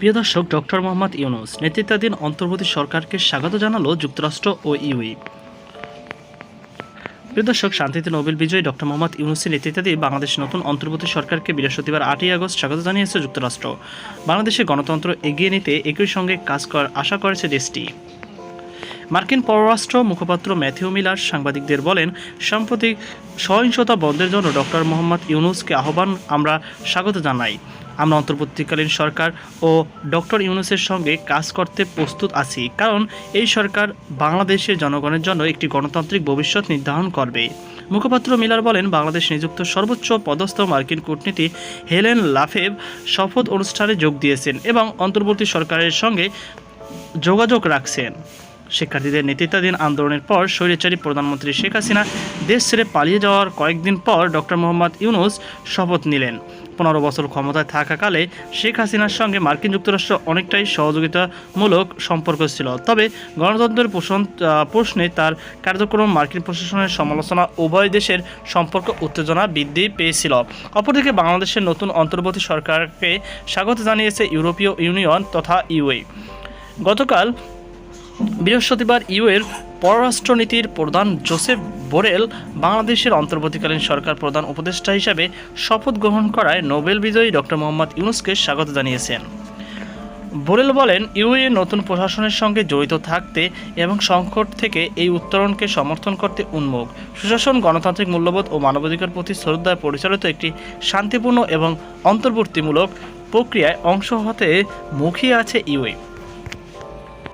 প্রিয় দর্শক, ডক্টর মোহাম্মদ ইউনুস নেতৃত্বাধীন অন্তর্বর্তী সরকারকে স্বাগত জানালো যুক্তরাষ্ট্র ও ইউই প্রিয় দর্শক, শান্তিতে নোবেল বিজয়ী ডক্টর মোহাম্মদ ইউনুসের নেতৃত্বাধীন বাংলাদেশ নতুন অন্তর্বর্তী সরকারকে বৃহস্পতিবার আটই আগস্ট স্বাগত জানিয়েছে যুক্তরাষ্ট্র। বাংলাদেশে গণতন্ত্র এগিয়ে নিতে একই সঙ্গে কাজ করার আশা করেছে দেশটি। মার্কিন পররাষ্ট্র মুখপাত্র ম্যাথিউ মিলার সাংবাদিকদের বলেন, সাম্প্রতিক সহিংসতা বন্ধের জন্য ডক্টর মোহাম্মদ ইউনুসকে আহ্বান আমরা স্বাগত জানাই। আমরা অন্তর্বর্তীকালীন সরকার ও ডক্টর ইউনুসের সঙ্গে কাজ করতে প্রস্তুত আছি, কারণ এই সরকার বাংলাদেশের জনগণের জন্য একটি গণতান্ত্রিক ভবিষ্যৎ নির্ধারণ করবে। মুখপাত্র মিলার বলেন, বাংলাদেশ নিযুক্ত সর্বোচ্চ পদস্থ মার্কিন কূটনীতি হেলেন লাফেভ শপথ অনুষ্ঠানে যোগ দিয়েছেন এবং অন্তর্বর্তী সরকারের সঙ্গে যোগাযোগ রাখছেন। শিক্ষার্থীদের নেতৃত্বাধীন আন্দোলনের পর স্বৈরাচারী প্রধানমন্ত্রী শেখ হাসিনা দেশ ছেড়ে পালিয়ে যাওয়ার কয়েকদিন পর ডক্টর মোহাম্মদ ইউনুস শপথ নিলেন। পনেরো বছর ক্ষমতায় থাকাকালে শেখ হাসিনার সঙ্গে মার্কিন যুক্তরাষ্ট্র অনেকটাই সহযোগিতামূলক সম্পর্ক ছিল। তবে গণতন্ত্রের পোষণ প্রশ্নে তার কার্যক্রম মার্কিন প্রশাসনের সমালোচনা উভয় দেশের সম্পর্ক উত্তেজনা বৃদ্ধি পেয়েছিল। অপরদিকে বাংলাদেশের নতুন অন্তর্বর্তী সরকারকে স্বাগত জানিয়েছে ইউরোপীয় ইউনিয়ন তথা ইউএ। গতকাল বৃহস্পতিবার ইউএর পররাষ্ট্রনীতির প্রধান জোসেফ বোরেল বাংলাদেশের অন্তর্বর্তীকালীন সরকার প্রধান উপদেষ্টা হিসাবে শপথ গ্রহণ করায় নোবেল বিজয়ী ডক্টর মোহাম্মদ ইউনুসকে স্বাগত জানিয়েছেন। বোরেল বলেন, ইউএ নতুন প্রশাসনের সঙ্গে জড়িত থাকতে এবং সংকট থেকে এই উত্তরণকে সমর্থন করতে উন্মুখ। সুশাসন, গণতান্ত্রিক মূল্যবোধ ও মানবাধিকার প্রতি শ্রদ্ধায় পরিচালিত একটি শান্তিপূর্ণ এবং অন্তর্বর্তীমূলক প্রক্রিয়ায় অংশ হতে মুখিয়ে আছে ইউএ।